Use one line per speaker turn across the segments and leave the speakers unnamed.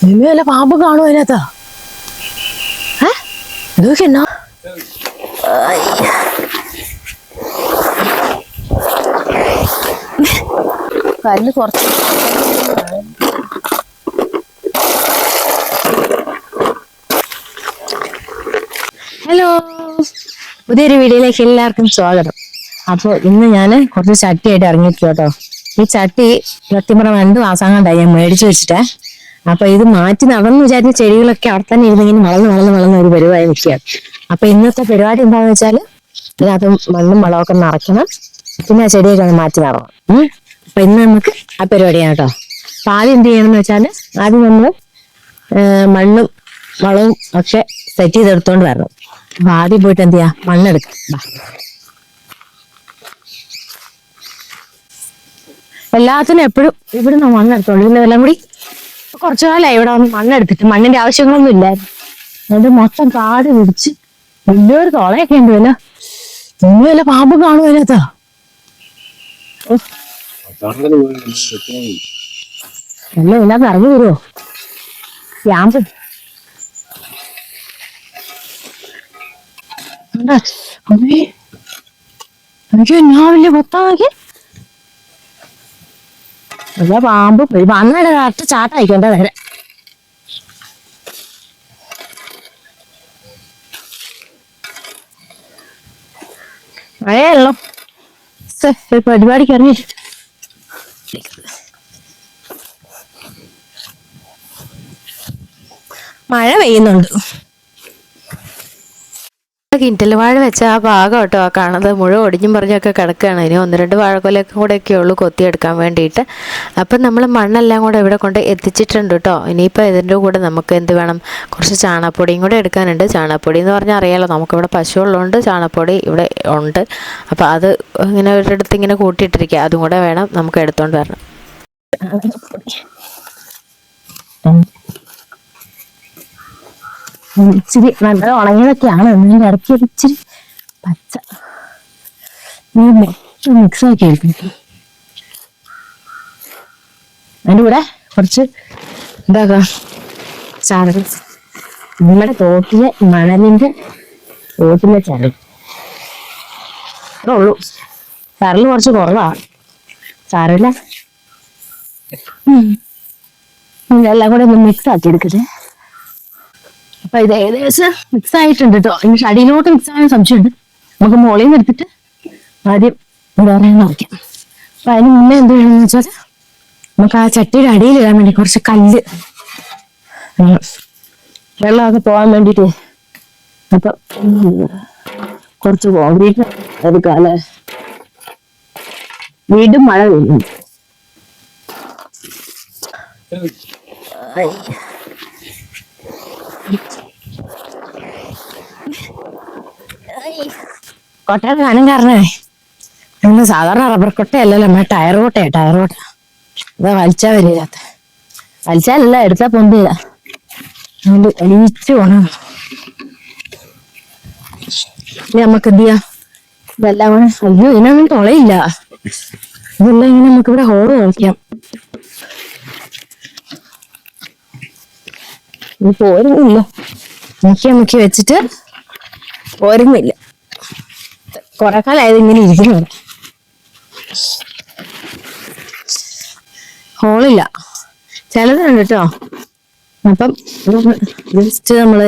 ഇനിമേ വല്ല പാമ്പ് കാണുമോ അതിനകത്ത്? ഏ? ഇതൊക്കെ കല്ല് കുറച്ച്. ഹലോ. പുതിയൊരു വീഡിയോയിലേക്ക് എല്ലാവർക്കും സ്വാഗതം. അപ്പോൾ ഇന്ന് ഞാൻ കുറച്ച് ചട്ടിയായിട്ട് ഇറങ്ങിയിരിക്കും കേട്ടോ ഈ ചട്ടി സത്യം പറഞ്ഞാൽ രണ്ട് മാസം കണ്ടായി ഞാൻ മേടിച്ചു വെച്ചിട്ടേ. അപ്പൊ ഇത് മാറ്റി നടന്നു വിചാരിച്ച ചെടികളൊക്കെ അവിടെ തന്നെ ഇരുന്നിങ്ങനെ വളർന്ന് വളർന്ന് വളർന്ന് ഒരു പരിപാടി നിൽക്കുകയാണ് അപ്പൊ ഇന്നത്തെ പരിപാടി എന്താണെന്ന് വെച്ചാൽ ഇതിനകത്ത് മണ്ണും വളമൊക്കെ നിറയ്ക്കണം. പിന്നെ ആ ചെടിയൊക്കെ ഒന്ന് മാറ്റി നടണം. അപ്പൊ ഇന്ന് നമുക്ക് ആ പരിപാടിയാണ് കേട്ടോ. അപ്പൊ ആദ്യം എന്ത് ചെയ്യണമെന്ന് വെച്ചാൽ ആദ്യം നമ്മൾ മണ്ണും വളവും ഒക്കെ സെറ്റ് ചെയ്തെടുത്തോണ്ട് വരണം. അപ്പൊ ആദ്യം പോയിട്ട് എന്ത് ചെയ്യാ? മണ്ണെടുക്കാം. എല്ലാത്തിനും എപ്പോഴും ഇവിടുന്ന് മണ്ണെടുത്തോളൂ. ഇതിന്റെ എല്ലാം കൂടി കുറച്ചു കാലമായി ഇവിടെ വന്ന് മണ്ണെടുത്തിട്ട്. മണ്ണിന്റെ ആവശ്യങ്ങളൊന്നും ഇല്ലായിരുന്നു. എന്നിട്ട് മൊത്തം കാട് പിടിച്ച് വലിയൊരു തുളയൊക്കെ ഉണ്ട് വല്ല. ഇന്ന് വല്ല പാമ്പ് അതിനകത്താ. എല്ലാം ഇതിനകത്ത് ഇറങ്ങി വരുമോ ക്യാമ്പ്. എനിക്ക് ഞാൻ വലിയ കൊത്താക്കി അല്ല പാമ്പ്. പോയി വന്നിട്ട് കറക്റ്റ് ചാട്ടായിക്കോട്ടെ നേരെ. മഴയല്ലോ. പരിപാടിക്ക് ഇറങ്ങി. മഴ പെയ്യുന്നുണ്ട്.
കിന്റൽ വാഴ വെച്ച ആ ഭാഗം കേട്ടോ കാണുന്നത് മുഴുവൻ ഒടിഞ്ഞും പറഞ്ഞൊക്കെ കിടക്കുകയാണ്. ഇനി ഒന്ന് രണ്ട് വാഴക്കൊലയൊക്കെ കൂടെ ഒക്കെ ഉള്ളൂ കൊത്തിയെടുക്കാൻ വേണ്ടിയിട്ട്. അപ്പം നമ്മൾ മണ്ണെല്ലാം കൂടെ ഇവിടെ കൊണ്ട് എത്തിച്ചിട്ടുണ്ട് കേട്ടോ. ഇനിയിപ്പോൾ ഇതിന്റെ കൂടെ നമുക്ക് എന്ത് വേണം? കുറച്ച് ചാണകപ്പൊടിയും കൂടെ എടുക്കാനുണ്ട്. ചാണകപ്പൊടി എന്ന് പറഞ്ഞാൽ അറിയാലോ നമുക്കിവിടെ പശു ഉള്ളതുകൊണ്ട് ചാണകപ്പൊടി ഇവിടെ ഉണ്ട്. അപ്പോൾ അത് ഇങ്ങനെ ഒരിടത്ത് ഇങ്ങനെ കൂട്ടിയിട്ടിരിക്കുക. അതും കൂടെ വേണം നമുക്ക് എടുത്തുകൊണ്ട് വരണം.
ഇച്ചിരി നല്ല ഉണങ്ങിയതൊക്കെയാണ്. ഇതിന്റെ ഇടയ്ക്ക് ഇച്ചിരി പച്ച. മിക്സ് ആക്കി എടുക്കും. അതിന്റെ കൂടെ കുറച്ച് എന്താക്കാം? ചരൽ നമ്മുടെ തോട്ടിലെ മണലിന്റെ തോട്ടിലെ ചരൽ അത്രേ ഉള്ളൂ. ചരൽ കുറച്ച് കുറവാണ് സാരമില്ല. എല്ലാം കൂടെ ഒന്ന് മിക്സ് ആക്കി എടുക്കട്ടെ. അപ്പൊ ഇത് ഏകദേശം മിക്സ് ആയിട്ടുണ്ട് കേട്ടോ ഇനി അടിയിലോട്ട് മിക്സ് ആയ സംശയമുണ്ട്. നമുക്ക് മുകളിൽ നിന്ന് എടുത്തിട്ട് ആദ്യം വേറെ നോക്കാം അപ്പൊ അതിന് മുന്നേ എന്ത് വേണമെന്ന് വെച്ചാൽ നമുക്ക് ആ ചട്ടിയുടെ അടിയിൽ ഇടാൻ വേണ്ടി കുറച്ച് കല്ല് വെള്ളമൊക്കെ പോകാൻ വേണ്ടിട്ട് അപ്പൊ കുറച്ച് കോൺക്രീറ്റ് എടുക്കാം അല്ലെ വീണ്ടും മഴ പെയ്യുന്നുണ്ട് ഐ. കൊട്ടയുടെ സാധനം കാരണേ. നമ്മൾ സാധാരണ റബ്ബർ കൊട്ടയല്ലല്ലോ നമ്മൾ ടയർ കൊട്ടയാ ടയർ കൊട്ട. അതാ വലിച്ചാ വരില്ലാത്ത. വലിച്ചാലല്ല എടുത്താ പൊന്തില്ല. അതുകൊണ്ട് എണീച്ച് പോണം. നമുക്ക് എന്ത് ചെയ്യാം? ഇതെല്ലാം കൂടെ അയ്യോ ഇതിനൊന്നും തുളയില്ല. ഇതെല്ലാം ഇങ്ങനെ നമുക്ക് ഇവിടെ ഹോറ് നോക്കിയാം. ഇനി പോരുന്നില്ല. മുക്കി മുക്കി വെച്ചിട്ട് പോരുന്നില്ല. കുറെ കാലമായത് ഇങ്ങനെ ഇരിക്കുന്നു ഹോളില്ല. ചിലതുണ്ട് കേട്ടോ അപ്പം ജസ്റ്റ് നമ്മൾ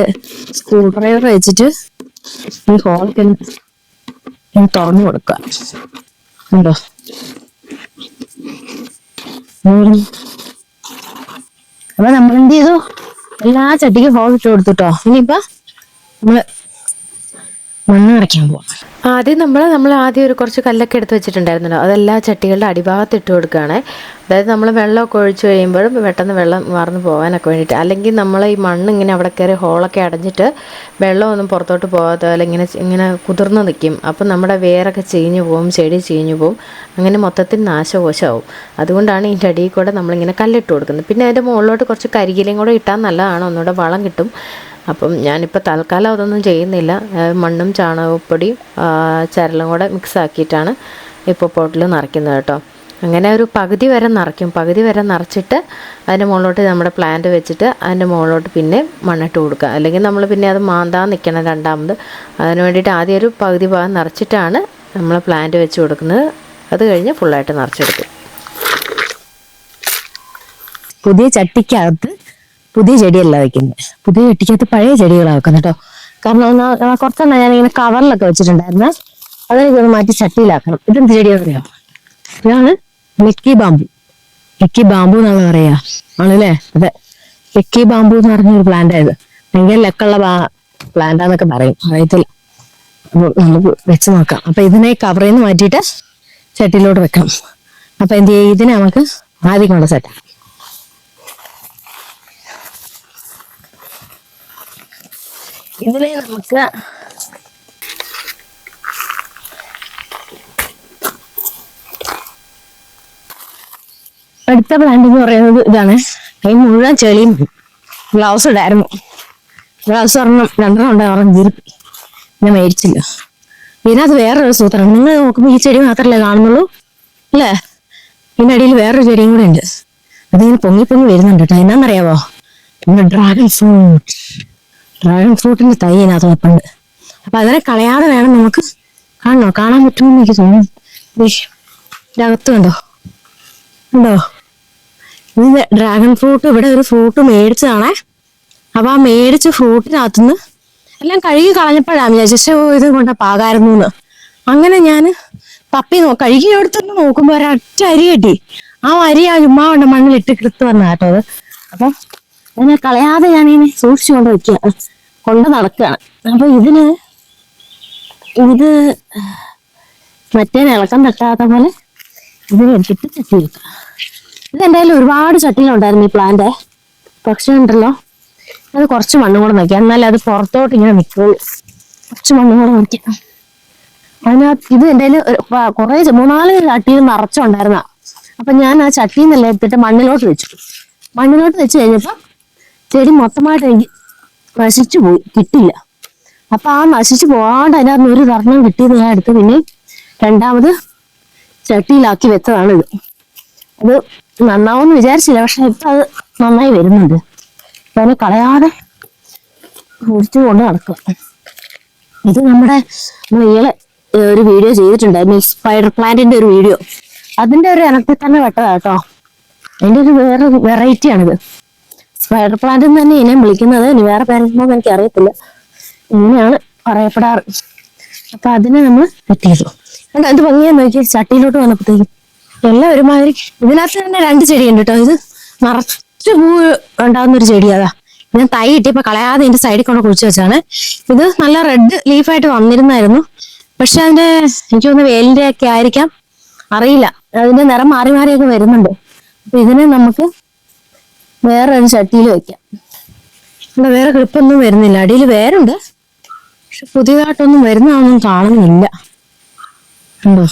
സ്ക്രൂ ഡ്രൈവർ വെച്ചിട്ട് ഈ ഹോളൊക്കെ തുറന്നു കൊടുക്കുക. ഉണ്ടോ. അപ്പൊ നമ്മൾ എന്ത് ചെയ്തു? എല്ലാ ചട്ടിക്കും ഹോൾ ഇട്ട് കൊടുത്തുട്ടോ ഇനിയിപ്പ നമ്മൾ മണ്ണ് നിറയ്ക്കാൻ പോവാം.
ആദ്യം നമ്മൾ നമ്മൾ ആദ്യം ഒരു കുറച്ച് കല്ലൊക്കെ എടുത്ത് വെച്ചിട്ടുണ്ടായിരുന്നല്ലോ. അതെല്ലാ ചട്ടികളുടെ അടിഭാഗത്ത് ഇട്ട് കൊടുക്കുകയാണ് അതായത് നമ്മൾ വെള്ളമൊക്കെ ഒഴിച്ച് കഴിയുമ്പോഴും പെട്ടെന്ന് വെള്ളം മറന്നു പോകാനൊക്കെ വേണ്ടിയിട്ട്. അല്ലെങ്കിൽ നമ്മൾ ഈ മണ്ണ് ഇങ്ങനെ അവിടെ കയറി ഹോളൊക്കെ അടഞ്ഞിട്ട് വെള്ളമൊന്നും പുറത്തോട്ട് പോകാത്ത അല്ലെങ്കിൽ ഇങ്ങനെ ഇങ്ങനെ കുതിർന്ന് നിൽക്കും അപ്പം നമ്മുടെ വേരൊക്കെ ചീഞ്ഞു പോകും ചെടി ചീഞ്ഞു പോകും അങ്ങനെ മൊത്തത്തിൽ നാശകോശമാവും. അതുകൊണ്ടാണ് ഇതിന്റെ അടിയിൽ കൂടെ നമ്മളിങ്ങനെ കല്ലിട്ട് കൊടുക്കുന്നത്. പിന്നെ അതിന്റെ മുകളിലോട്ട് കുറച്ച് കരികിലയും കൂടെ ഇട്ടാൽ നല്ലതാണ്. ഒന്നുകൂടെ വളം കിട്ടും. അപ്പം ഞാനിപ്പോൾ തൽക്കാലം അതൊന്നും ചെയ്യുന്നില്ല. മണ്ണും ചാണകപ്പൊടിയും ചരലും കൂടെ മിക്സ് ആക്കിയിട്ടാണ് ഇപ്പോൾ പോട്ടിൽ നിറയ്ക്കുന്നത് കേട്ടോ. അങ്ങനെ ഒരു പകുതി വരെ നിറയ്ക്കും. പകുതി വരെ നിറച്ചിട്ട് അതിന്റെ മുകളിലോട്ട് നമ്മുടെ പ്ലാന്റ് വെച്ചിട്ട് അതിന്റെ മുകളിലോട്ട് പിന്നെ മണ്ണിട്ട് കൊടുക്കുക. അല്ലെങ്കിൽ നമ്മൾ പിന്നെ അത് മാന്താൻ നിൽക്കണം രണ്ടാമത്. അതിന് വേണ്ടിയിട്ട് ആദ്യം ഒരു പകുതി ഭാഗം നിറച്ചിട്ടാണ് നമ്മൾ പ്ലാന്റ് വെച്ച് കൊടുക്കുന്നത്. അത് കഴിഞ്ഞ് ഫുള്ളായിട്ട് നിറച്ചെടുക്കും.
പുതിയ ചട്ടിക്കകത്ത് പുതിയ ചെടിയല്ല വെക്കുന്നത് പുതിയ വെട്ടിക്കകത്ത് പഴയ ചെടികളാണ് വെക്കുന്നത് കേട്ടോ കാരണം കുറച്ചെണ്ണം ഞാനിങ്ങനെ കവറിലൊക്കെ വെച്ചിട്ടുണ്ടായിരുന്നു. അതെനിക്ക് മാറ്റി ചട്ടിയിലാക്കണം. ഇതെന്ത് ചെടിയാണെന്ന് അറിയാം ഇതാണ് ലക്കി ബാമ്പു ലക്കി ബാമ്പു എന്നാണ് പറയാ. ആണല്ലേ? അതെ. ലക്കി ബാമ്പു എന്ന് പറഞ്ഞൊരു പ്ലാന്റ് ആയത്. ഭയങ്കര ലക്കുള്ള പ്ലാന്റാന്നൊക്കെ പറയും. അറിയത്തില്ല. അപ്പൊ നമുക്ക് വെച്ച് നോക്കാം. അപ്പൊ ഇതിനെ കവറിൽ നിന്ന് മാറ്റിയിട്ട് ചട്ടിയിലോട്ട് വെക്കാം അപ്പൊ എന്ത് ചെയ്യും? ഇതിനെ നമുക്ക് ആദ്യം കൊണ്ട് സെറ്റ് ഇതിലെ നമുക്ക് അടുത്ത പ്ലാന്റ് എന്ന് പറയുന്നത് ഇതാണ്. അതിന് മുഴുവൻ ചെളിയും ഗ്ലൗസ് ഇടായിരുന്നു. ഗ്ലൗസ് ഒരെണ്ണം രണ്ടെണ്ണം ഉണ്ടായി തീർപ്പി ഞാൻ മേടിച്ചില്ല. ഇതിനകത്ത് വേറൊരു സൂത്രം. നിങ്ങൾ നോക്കുമ്പോൾ ഈ ചെടി മാത്രമല്ലേ കാണുന്നുള്ളൂ? അല്ലേ? ഇതിന്റെ അടിയിൽ വേറൊരു ചെടിയും കൂടെ ഉണ്ട്. അതിങ്ങനെ പൊങ്ങി പൊങ്ങി വരുന്നുണ്ട് കേട്ടോ. എന്നാന്നറിയാവോ? ഡ്രാഗൺ ഫ്രൂട്ട് ഡ്രാഗൺ ഫ്രൂട്ടിന്റെ തൈ ഇതിനകത്ത് വെപ്പുണ്ട്. അപ്പൊ അതിനെ കളയാതെ വേണം നമുക്ക് കാണണോ? കാണാൻ പറ്റുമെന്ന് എനിക്ക് തോന്നുന്നു. ഇതിനകത്ത് കണ്ടോ? ഉണ്ടോ ഇത് ഡ്രാഗൺ ഫ്രൂട്ട് ഇവിടെ ഒരു ഫ്രൂട്ട് മേടിച്ചതാണേ. അപ്പൊ ആ മേടിച്ച ഫ്രൂട്ടിനകത്തുനിന്ന് എല്ലാം കഴുകി കളഞ്ഞപ്പോഴാണ് വിചാരിച്ചു "ശ്ശോ, ഇത് കൊണ്ട പാകായിരുന്നു എന്ന്. അങ്ങനെ ഞാൻ പപ്പി നോ കഴുകി എടുത്തൊന്ന് നോക്കുമ്പോ ഒരൊറ്റ അരി കെട്ടി. ആ അരി ആ ചുമ്മാ കൊണ്ട് മണ്ണിലിട്ട് കിളുത്ത് വന്ന കേട്ടോ അത്. അപ്പൊ അതിനെ കളയാതെ ഞാൻ സൂക്ഷിച്ചുകൊണ്ട് സൂക്ഷിച്ചു കൊണ്ട് വെക്കുക. കൊണ്ട് നടക്കുകയാണ് അപ്പൊ ഇതിന് ഇത് മറ്റേ ഇളക്കം തട്ടാത്ത പോലെ ഇതിനെ എടുത്തിട്ട് ചട്ടി വെക്കുക ഇത് ഒരുപാട് ചട്ടിയിലുണ്ടായിരുന്നു ഈ പ്ലാന്റ് പക്ഷെ ഉണ്ടല്ലോ അത് കുറച്ച് മണ്ണും കൂടെ നോക്കിയാൽ എന്നാലേ അത് പുറത്തോട്ട് ഇങ്ങനെ നിൽക്കുള്ളൂ കുറച്ച് മണ്ണും കൂടെ നോക്കിയാൽ അതിനകത്ത് ഇത് എന്റെ കുറെ മൂന്നാൽ ചട്ടിയിൽ നിറച്ചുണ്ടായിരുന്ന. അപ്പൊ ഞാൻ ആ ചട്ടിയിൽ എടുത്തിട്ട് മണ്ണിലോട്ട് വെച്ചു. മണ്ണിലോട്ട് വെച്ച് കഴിഞ്ഞപ്പോ ചെടി മൊത്തമായിട്ട് എനിക്ക് നശിച്ചു പോയി കിട്ടില്ല അപ്പൊ ആ നശിച്ചു പോകാണ്ട് അതിനകത്ത് ഒരു കർണം കിട്ടിയത് ഞാൻ എടുത്ത് പിന്നെ രണ്ടാമത് ചട്ടിയിലാക്കി വെച്ചതാണ് ഇത് അത് നന്നാവുമെന്ന് വിചാരിച്ചില്ല പക്ഷെ ഇപ്പൊ അത് നന്നായി വരുന്നുണ്ട്. അതിനെ കളയാതെ മുറിച്ചു കൊണ്ട് നടക്കും ഇത് നമ്മുടെ ഇയാളെ ഒരു വീഡിയോ ചെയ്തിട്ടുണ്ട് ചെയ്തിട്ടുണ്ടായിരുന്നു സ്പൈഡർ പ്ലാന്റിന്റെ ഒരു വീഡിയോ. അതിന്റെ ഒരു ഇനത്തിൽ തന്നെ വെട്ടതാട്ടോ അതിന്റെ ഒരു വേറെ വെറൈറ്റി ആണിത്. സ്പൈഡർ പ്ലാന്റ് എന്ന് തന്നെ ഇതിനെ വിളിക്കുന്നത്. ഇനി വേറെ പേരെന്താന്ന് എനിക്ക് അറിയത്തില്ല. ഇങ്ങനെയാണ് പറയപ്പെടാറ്. അപ്പൊ അതിനെ നമ്മൾ സെറ്റ് ചെയ്തു കണ്ടോ എന്ത് ഭംഗിയാന്ന് നോക്കി ചട്ടിയിലോട്ട് വന്നപ്പോഴത്തേക്കും എല്ലാം ഒരുമാതിരി ഇതിനകത്ത് തന്നെ രണ്ട് ചെടിയുണ്ട് കേട്ടോ. ഇത് നിറച്ച് പൂ ഉണ്ടാകുന്ന ഒരു ചെടി അതാ. ഞാൻ തൈ കിട്ടിയപ്പോ കളയാതെ ഇതിന്റെ സൈഡിൽ കൊണ്ട് കുഴിച്ചു വെച്ചാണ് ഇത് നല്ല റെഡ് ലീഫായിട്ട് വന്നിരുന്നായിരുന്നു. പക്ഷെ അതിന്റെ എനിക്ക് തോന്നുന്നു വേലിന്റെ ഒക്കെ ആയിരിക്കാം. അറിയില്ല. അതിന്റെ നിറം മാറി മാറിയൊക്കെ വരുന്നുണ്ട്. അപ്പൊ ഇതിനെ നമുക്ക് വേറെ ഒരു ചട്ടിയിൽ വെക്കാം. ഇവിടെ വേറെ ക്ലിപ്പൊന്നും വരുന്നില്ല. അടിയിൽ വേറുണ്ട് പക്ഷെ പുതിയതായിട്ടൊന്നും വരുന്നതൊന്നും കാണുന്നില്ല. ഉണ്ടോ?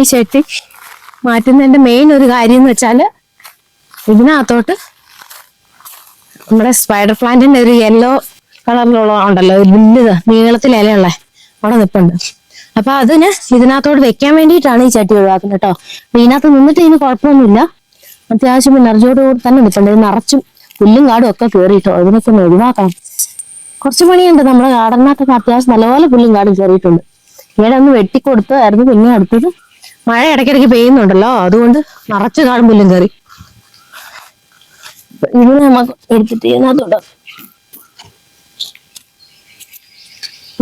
ഈ ചട്ടി മാറ്റുന്നതിന്റെ മെയിൻ ഒരു കാര്യം എന്ന് വെച്ചാൽ ഇതിനകത്തോട്ട് നമ്മുടെ സ്പൈഡർ പ്ലാന്റിന്റെ ഒരു യെല്ലോ കളറിലുള്ള ഉണ്ടല്ലോ വലുത് നീളത്തിൽ ഇലയുള്ള അവിടെ നിൽപ്പുണ്ട് അപ്പൊ അതിന് ഇതിനകത്തോട്ട് വെക്കാൻ വേണ്ടിയിട്ടാണ് ഈ ചട്ടി ഒഴിവാക്കുന്നത് കേട്ടോ. ഇതിനകത്ത് നിന്നിട്ട് ഇതിന് കുഴപ്പമൊന്നുമില്ല. അത്യാവശ്യം എനർജിയോട് കൂടി തന്നെ നിൽക്കേണ്ടത് നിറച്ചും പുല്ലും കാടും ഒക്കെ കയറിയിട്ടോ അതിനൊക്കെ ഒന്ന് ഒഴിവാക്കണം കുറച്ച് പണിയുണ്ട്. നമ്മുടെ ഗാർഡനകത്തൊക്കെ അത്യാവശ്യം നല്ലപോലെ പുല്ലും കാടും കയറിയിട്ടുണ്ട് ഇവിടെ ഒന്ന് വെട്ടിക്കൊടുത്തതായിരുന്നു പിന്നെ അടുത്തത് മഴ ഇടയ്ക്കിടയ്ക്ക് പെയ്യുന്നുണ്ടല്ലോ. അതുകൊണ്ട് നിറച്ച് കാടും പുല്ലും കയറി ഇതിനെ നമുക്ക് എടുത്തിട്ട് ഇതിനകത്തോട്ട്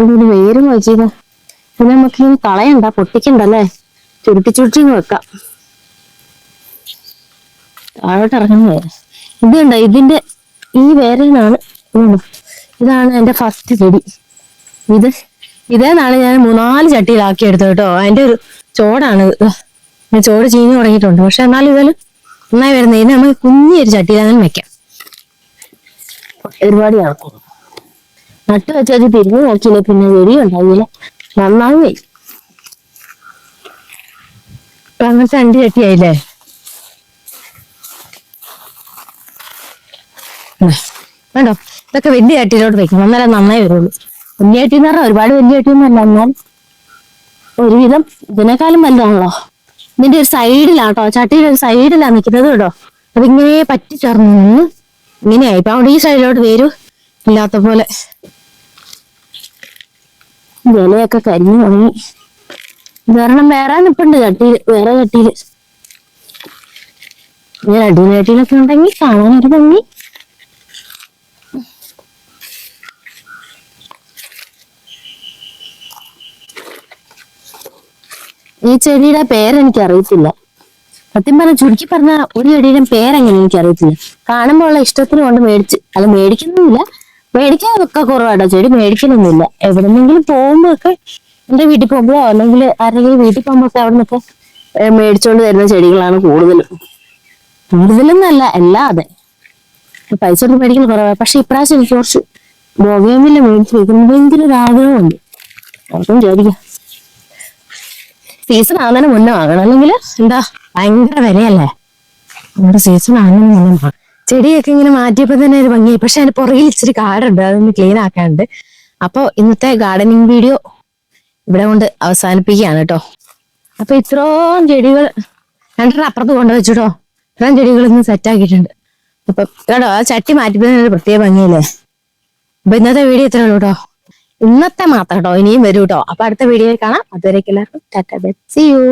ഇതിന് വേരും വെച്ചത് പിന്നെ നമുക്ക് കളയണ്ട. പൊട്ടിക്കണ്ടല്ലേ? ചുരുട്ടി ചുരുട്ടി വെക്കാം. താഴോട്ട് ഇറങ്ങുന്ന വേര്. ഇത് കണ്ടോ? ഇതിന്റെ ഈ വേരനാണ് ഇതാണ് എന്റെ ഫസ്റ്റ് ചെടി. ഇത് ഇതേന്നാണ് ഞാൻ മൂന്നാൽ ചട്ടിയിലാക്കി എടുത്തത് കേട്ടോ. അതിന്റെ ഒരു ചോടാണ് ഞാൻ ചോട് ചീഞ്ഞു തുടങ്ങിയിട്ടുണ്ട്. പക്ഷെ എന്നാലും ഇതിൽ നന്നായി വരുന്നത് ഇതിന് നമുക്ക് കുഞ്ഞൊരു ചട്ടിയിലാണ് വെക്കാം. ഒരുപാട് നടക്കും നട്ട് അത് തിരിഞ്ഞു നോക്കിയില്ല? പിന്നെ വെടി ഉണ്ടാവില്ല? നന്നാവേ ഇപ്പൊ അങ്ങനത്തെ രണ്ട് ചട്ടിയായില്ലേ? ഉം. കണ്ടോ? ഇതൊക്കെ വലിയ ചട്ടിയിലോട്ട് വെക്കണം എന്നാലേ നന്നായി വരുള്ളൂ. വലിയ ചട്ടി എന്ന് പറഞ്ഞാൽ ഒരുപാട് വലിയ ചട്ടി ഒന്നും അല്ല. എന്നാൽ ഒരുവിധം ഇതിനേക്കാളും വലുതാണല്ലോ. ഇതിന്റെ ഒരു സൈഡിലാട്ടോ ചട്ടിയുടെ ഒരു സൈഡിലാണ് നിൽക്കുന്നത് കേട്ടോ. അതിങ്ങനെ പറ്റി ചേർന്ന് നിന്ന് ഇങ്ങനെയായി ഇപ്പൊ അവിടെ ഈ സൈഡിലോട്ട് വരൂ. ഇല്ലാത്ത പോലെ. ഇലയൊക്കെ കരിഞ്ഞു തുടങ്ങി ഇതൊരെണ്ണം വേറെ നിപ്പുണ്ട് ചട്ടിയിൽ വേറെ ചട്ടിയിൽ ഇങ്ങനെ അടിയിലൊക്കെ ഉണ്ടെങ്കിൽ കാണാനൊരു ഭംഗി. ഈ ചെടിയുടെ പേരെനിക്ക് അറിയത്തില്ല സത്യം പറഞ്ഞ ചുരുക്കി പറഞ്ഞ ഒരു ചെടിയുടെ പേരെങ്ങനെ എനിക്ക് അറിയത്തില്ല കാണുമ്പോൾ ഉള്ള ഇഷ്ടത്തിന് കൊണ്ട് മേടിച്ച് അല്ല മേടിക്കുന്നില്ല മേടിക്കാനൊക്കെ കുറവാട്ടോ. ചെടി മേടിക്കണമെന്നില്ല എവിടെന്നെങ്കിലും പോകുമ്പോ ഒക്കെ എന്റെ വീട്ടിൽ പോകുമ്പോഴോ അല്ലെങ്കിൽ ആരെങ്കിലും വീട്ടിൽ പോകുമ്പോ ഒക്കെ അവിടെ നിന്നൊക്കെ മേടിച്ചോണ്ട് തരുന്ന ചെടികളാണ് കൂടുതലും. കൂടുതലൊന്നല്ല അല്ലാതെ പൈസ കൊണ്ട് മേടിക്കൽ കുറവാണ് പക്ഷെ ഇപ്രാവശ്യം എനിക്ക് കുറച്ച് ബോഗേമില്ല മേടിച്ച് വെക്കുന്നത് ഭയങ്കര ഒരു ആഗ്രഹമുണ്ട്. അവർക്കും ചോദിക്കാം സീസൺ ആകുന്നതിന് മുന്നേ വാങ്ങണം. അല്ലെങ്കിൽ എന്താ ഭയങ്കര വിലയല്ലേ? നമ്മുടെ സീസൺ ആകുന്നതിന് മുന്നേ ചെടിയൊക്കെ ഇങ്ങനെ മാറ്റിയപ്പോ തന്നെ ഒരു ഭംഗിയായി. പക്ഷെ അതിന് പുറകിൽ ഇച്ചിരി കാടുണ്ട്. അതൊന്ന് ക്ലീൻ ആക്കാനുണ്ട് അപ്പോൾ ഇന്നത്തെ ഗാർഡനിങ് വീഡിയോ ഇവിടെ കൊണ്ട് അവസാനിപ്പിക്കുകയാണ് കേട്ടോ. അപ്പൊ ഇത്രയും ചെടികൾ രണ്ടെണ്ണം അപ്പുറത്ത് കൊണ്ടുവച്ചിട്ടോ ഇത്രയും ചെടികൾ ഇന്ന് സെറ്റ് ആക്കിയിട്ടുണ്ട്. അപ്പൊ കേട്ടോ ആ ചട്ടി മാറ്റിപ്പോ പ്രത്യേക ഭംഗിയല്ലേ? അപ്പൊ ഇന്നത്തെ വീഡിയോ ഇത്രേ ഉള്ളൂ കേട്ടോ. ഇന്നത്തെ മാത്രം കേട്ടോ ഇനിയും വരൂ കേട്ടോ അപ്പൊ അടുത്ത വീഡിയോയിൽ കാണാം. അതുവരേക്കും എല്ലാവർക്കും. ടാറ്റ ബൈ. C U